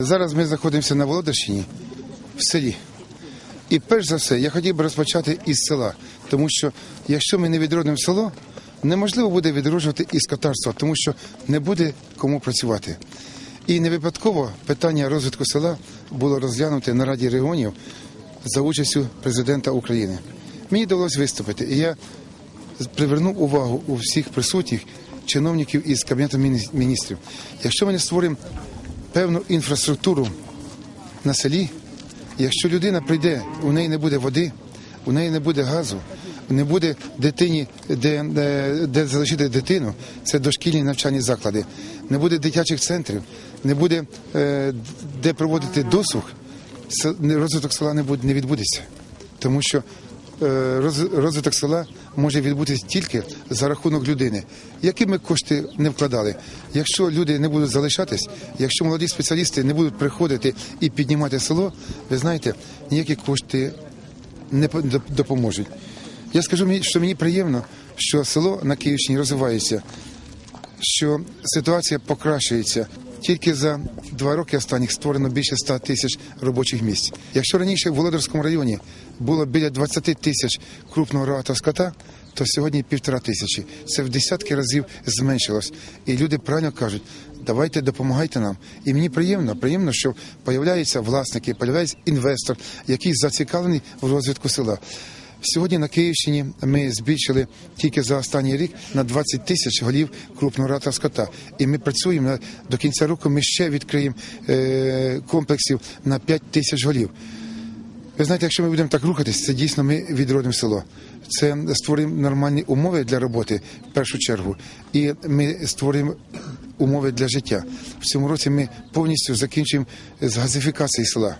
Зараз ми знаходимося на Володарщині в селі. І перш за все, я хотів би розпочати із села, тому що якщо ми не відродимо село, неможливо буде відроджувати і скотарство, тому що не буде кому працювати. І не випадково питання розвитку села було розглянуте на Раді регіонів за участю президента України. Мені довелося виступити, і я привернув увагу у всіх присутніх чиновників із Кабінету міністрів. Якщо ми не створимо певну інфраструктуру на селі, якщо людина прийде, у неї не буде води, у неї не буде газу, не буде дитині, де, де, залишити дитину, це дошкільні навчальні заклади, не буде дитячих центрів, не буде е, де проводити досуг, розвиток села не буде не відбудеться. Тому що розвиток села може відбутися тільки за рахунок людини. Які ми кошти не вкладали? Якщо люди не будуть залишатись, якщо молоді спеціалісти не будуть приходити і піднімати село, ви знаєте, ніякі кошти не по- допоможуть. Я скажу, що мені приємно, що село на Київщині розвивається, що ситуація покращується. Тільки за два роки останніх створено більше 100 тисяч робочих місць. Якщо раніше в Володарському районі було біля 20 тисяч крупного рогатого скота, то сьогодні півтора тисячі. Це в десятки разів зменшилось. І люди правильно кажуть, давайте допомагайте нам. І мені приємно, приємно, що появляються власники, появляється інвестор, який зацікавлений в розвитку села. Сьогодні на Київщині ми збільшили тільки за останній рік на 20 тисяч голів крупного скота. І ми працюємо до кінця року. Ми ще відкриємо е, комплексів на 5 тисяч голів. Ви знаєте, якщо ми будемо так рухатись, це дійсно ми відродимо село. Це створимо нормальні умови для роботи в першу чергу, і ми створимо умови для життя. В цьому році ми повністю закінчимо з газифікації села,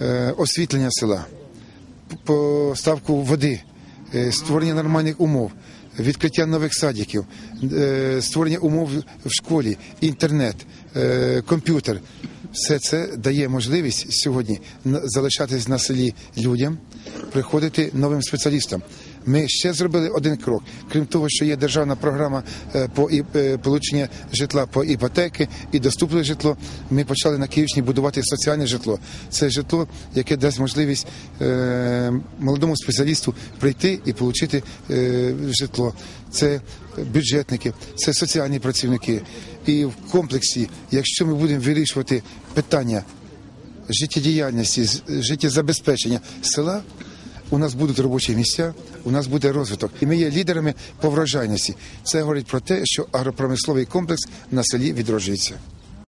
е, освітлення села поставку води, е, створення нормальних умов, відкриття нових садиків, е, створення умов в школі, інтернет, е, комп'ютер. Все це дає можливість сьогодні залишатись на селі людям, приходити новим спеціалістам. Ми ще зробили один крок. Крім того, що є державна програма е, по е, получення житла по іпотеки і доступне житло. Ми почали на Київщині будувати соціальне житло. Це житло, яке дасть можливість е, молодому спеціалісту прийти і отримати житло. Це бюджетники, це соціальні працівники. І в комплексі, якщо ми будемо вирішувати питання життєдіяльності, життєзабезпечення села. У нас будуть робочі місця, у нас буде розвиток, і ми є лідерами по врожайності. Це говорить про те, що агропромисловий комплекс на селі відроджується.